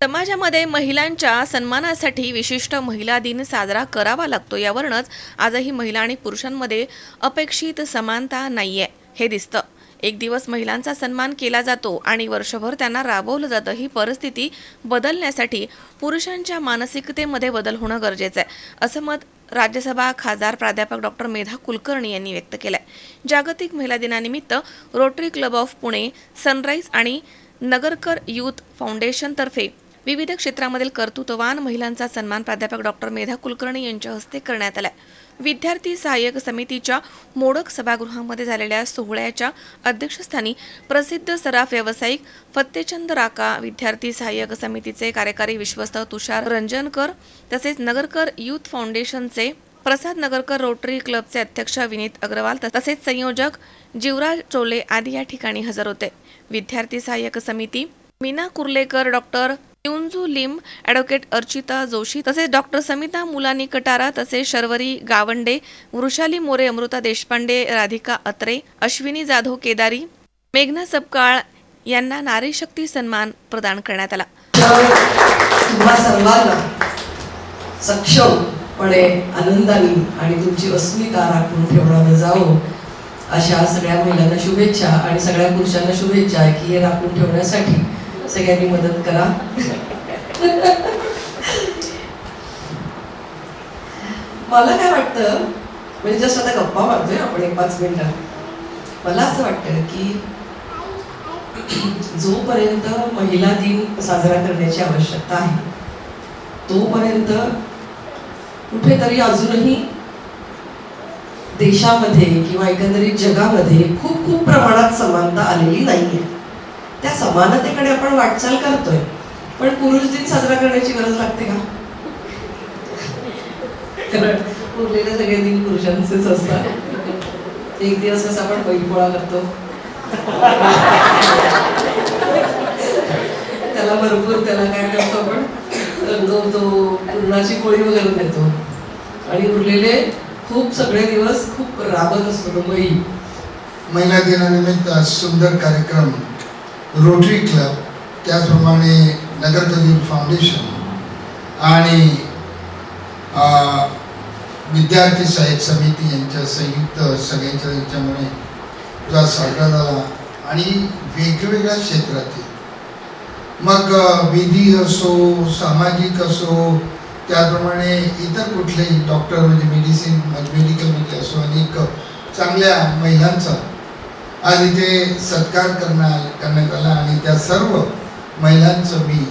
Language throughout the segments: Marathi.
समाजामध्ये महिलांच्या सन्मानासाठी विशिष्ट महिला दिन साजरा करावा लागतो यावरूनच आजही महिला आणि पुरुषांमध्ये अपेक्षित समानता नाहीये हे दिसतं. एक दिवस महिलांचा सन्मान केला जातो आणि वर्षभर त्यांना राबवलं जातं. ही परिस्थिती बदलण्यासाठी पुरुषांच्या मानसिकतेमध्ये बदल होणं गरजेचं आहे असं मत राज्यसभा खासदार प्राध्यापक डॉक्टर मेधा कुलकर्णी यांनी व्यक्त केलं आहे जागतिक महिला दिनानिमित्त Rotary Club of Pune Sunrise आणि नगरकर यूथ फाउंडेशनतर्फे विविध क्षेत्रामधील कर्तृत्ववान महिलांचा सन्मान प्राध्यापक डॉक्टर मेधा कुलकर्णी यांच्या हस्ते करण्यात आलाय. विद्यार्थी सहाय्यक समितीच्या मोडक सभागृहामध्ये झालेल्या सोहळ्याच्या अध्यक्षस्थानी प्रसिद्ध सराफ व्यावसायिक फत्तेचंद राका विद्यार्थी सहाय्यक समितीचे कार्यकारी विश्वस्त तुषार रंजनकर तसेच नगरकर युथ फाउंडेशनचे प्रसाद नगरकर रोटरी क्लबचे अध्यक्ष विनीत अग्रवाल तसेच संयोजक जीवराज चोले आदी या ठिकाणी हजर होते. विद्यार्थी सहाय्यक समिती Meena Kurlekar doctor Yunju Lim advocate Archita Joshi तसेच डॉक्टर समिता मुलानी कटारा तसेच शर्वरी गावंडे वृषाली मोरे अमृता देशपांडे राधिका अत्रे अश्विनी जाधव केदारी मेघना सपकाळ यांना नारी शक्ती सन्मान प्रदान करण्यात आला. सक्षमपणे आनंदाने आणि तुमची अस्मिता राखून ठेवणारं जावं अशा सगळ्या महिलांना शुभेच्छा आणि सगळ्या पुरुषांना शुभेच्छा की हे राखून ठेवण्यासाठी सगळ्यांनी मदत करा. मला काय वाटतं म्हणजे जस्ट आता गप्पा मारतोय आपण एक पाच मिनिटं. मला असं वाटतं की जोपर्यंत महिला दिन साजरा करण्याची आवश्यकता आहे तोपर्यंत कुठेतरी अजूनही देशामध्ये किंवा एकंदरीत जगामध्ये खूप खूप प्रमाणात समानता आलेली नाहीये. त्या समानतेकडे आपण वाटचाल करतोय. पण पुरुष दिन साजरा करण्याची गरज लागते का? कारण उरलेले सगळे दिन पुरुषांचेच असतात. एक दिवस कसा आपण बैलपोळा करतो. त्याला भरपूर त्याला काय करतो आपण? तर तो तो पूर्णाची पोळी वगैरे देतो. आणि उरलेले खूप सगळे दिवस खूप राबत असतो तो बैल. महिला दिनानिमित्त आज सुंदर कार्यक्रम. रोटरी क्लब त्याचप्रमाणे नगर फाउंडेशन आणि विद्यार्थी साहित्य समिती यांच्या संयुक्त सगळ्यांच्या त्यांच्यामुळे जो साजरा झाला आणि वेगवेगळ्या क्षेत्रातील. मग विधी असो सामाजिक असो त्याप्रमाणे इतर कुठलेही डॉक्टर म्हणजे मेडिसिन मेडिकलमध्ये म्हणजे म्हणजे असो अनेक चांगल्या महिलांचा आज इथे सत्कार करणार करण्यात त्या सर्व महिलांचं मी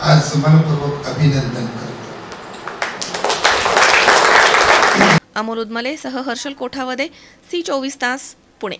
आज मनपूर्वक अभिनंदन करतो. अमोल उदमले सह हर्षल कोठावदे सी चोवीस तास पुणे.